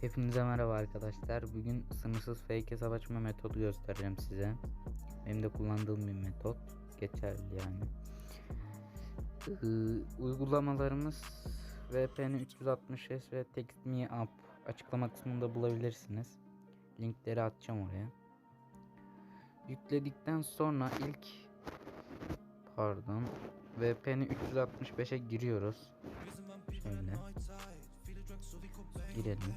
Hepinize merhaba arkadaşlar. Bugün sınırsız fake hesap açma metodu göstereceğim size. Benim de kullandığım bir metot. Geçerli yani. Ee, uygulamalarımız VPN 360S ve TextMe App açıklama kısmında bulabilirsiniz. Linkleri atacağım oraya. Yükledikten sonra ilk pardon VPN 365'e giriyoruz. Şöyle girelim.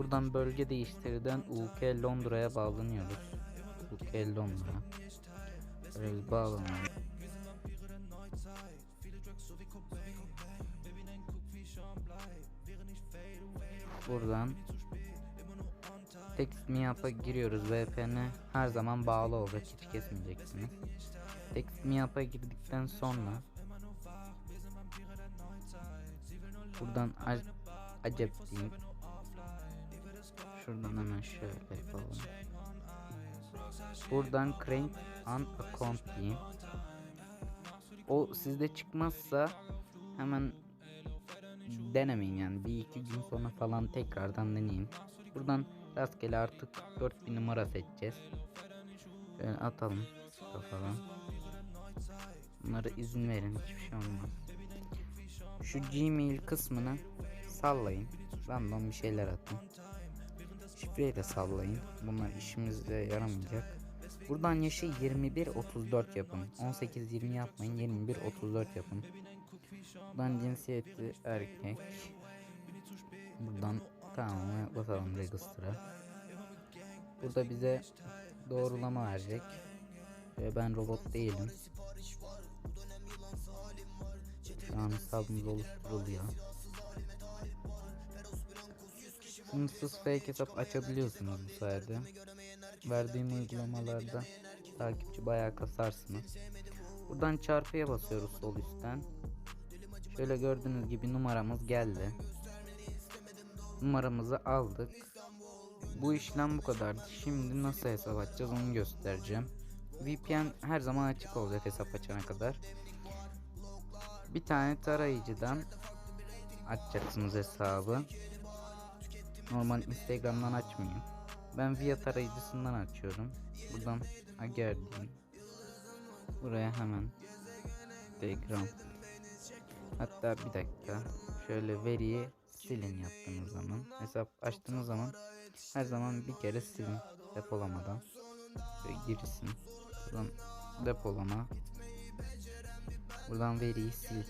Buradan bölge değiştirden UK Londra'ya bağlanıyoruz. UK Londra. Böyle bağlanıyoruz. Buradan Text Me App'a giriyoruz. VPN her zaman bağlı olacak. Hiç kesmeyeceksiniz. Text Me App'a girdikten sonra Buradan ac acep diyeyim. Şuradan hemen şöyle yapalım. Buradan create an account diyeyim. O sizde çıkmazsa hemen denemeyin yani bir iki gün sonra falan tekrardan deneyin. Buradan rastgele artık 4000 numara seçeceğiz. Şöyle atalım falan. Bunlara izin verin hiçbir şey olmaz. Şu Gmail kısmını sallayın. Random bir şeyler atın. Şifreyi de sallayın. Bunlar işimize yaramayacak. Buradan yaşı 21-34 yapın. 18-20 yapmayın. 21-34 yapın. Buradan cinsiyeti erkek. Buradan tamam basalım register'a. Burada bize doğrulama verecek. Ve ben robot değilim. Şu an hesabımız oluşturuluyor. Sınırsız fake hesap açabiliyorsunuz bu sayede. Verdiğim uygulamalarda takipçi bayağı kasarsınız. Buradan çarpıya basıyoruz sol üstten. Şöyle gördüğünüz gibi numaramız geldi. Numaramızı aldık. Bu işlem bu kadardı. Şimdi nasıl hesap açacağız onu göstereceğim. VPN her zaman açık olacak hesap açana kadar. Bir tane tarayıcıdan açacaksınız hesabı. Normal Instagram'dan açmayın. Ben via tarayıcısından açıyorum. Buradan Ager diyeyim. Buraya hemen Instagram. Hatta bir dakika. Şöyle veriyi silin yaptığınız zaman. Hesap açtığınız zaman her zaman bir kere silin depolamadan. Şöyle girsin. Buradan depolama. Buradan veriyi sil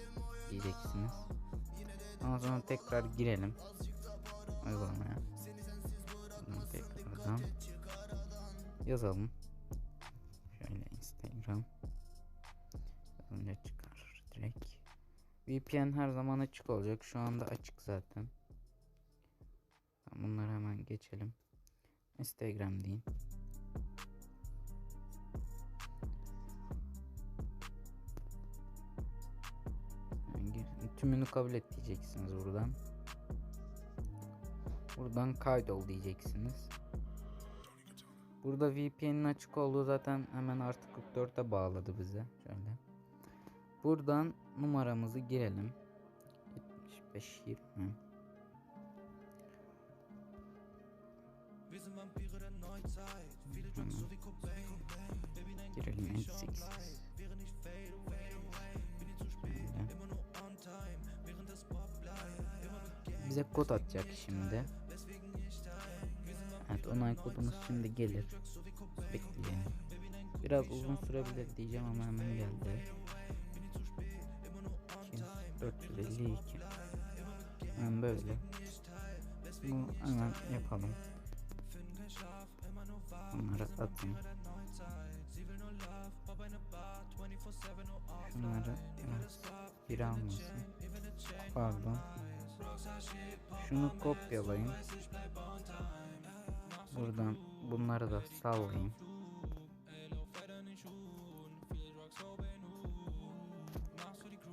diyeceksiniz. Ondan sonra tekrar girelim uygulamaya. Buradan tekrardan yazalım. Şöyle Instagram. Yazınca çıkar direkt. VPN her zaman açık olacak. Şu anda açık zaten. Bunları hemen geçelim. Instagram deyin. Tümünü kabul et diyeceksiniz buradan. Buradan kaydol diyeceksiniz. Burada VPN'in açık olduğu zaten hemen artık 44'e bağladı bize. Şöyle. Buradan numaramızı girelim. 75 20. Girelim 58. Bize kod atacak şimdi. Onay kodumuz şimdi gelir. Bekleyelim. Biraz uzun sürebilir diyeceğim ama hemen geldi. 2, 452 Hemen böyle. Bu hemen yapalım. Bunları atayım. Şunları bir almasın. Pardon. Şunu kopyalayın. Buradan bunları da sallayın.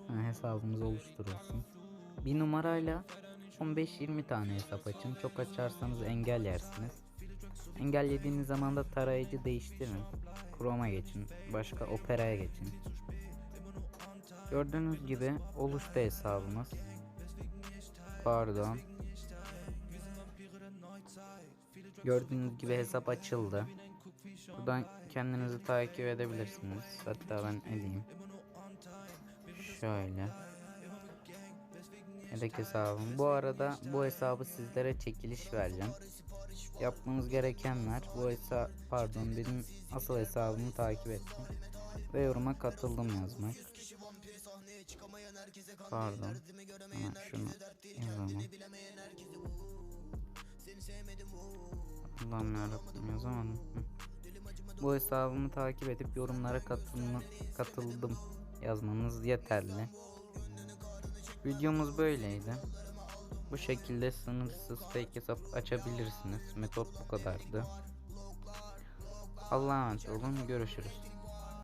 Ha, hesabımız oluşturulsun. Bir numarayla 15-20 tane hesap açın. Çok açarsanız engel yersiniz. Engellediğiniz zaman da tarayıcı değiştirin. Chrome'a geçin. Başka Opera'ya geçin. Gördüğünüz gibi oluştu hesabımız. Pardon. Gördüğünüz gibi hesap açıldı. Buradan kendinizi takip edebilirsiniz. Hatta ben edeyim. Şöyle. Yedek hesabım. Bu arada bu hesabı sizlere çekiliş vereceğim. Yapmanız gerekenler bu hesap pardon benim asıl hesabımı takip etmek ve yoruma katıldım yazmak. Pardon. Ama şunu yazamam. Allah'ım yarabbim yazamadım. Bu hesabımı takip edip yorumlara katılma, katıldım yazmanız yeterli. Videomuz böyleydi. Bu şekilde sınırsız fake hesap açabilirsiniz. Metot bu kadardı. Allah'a emanet olun. Görüşürüz.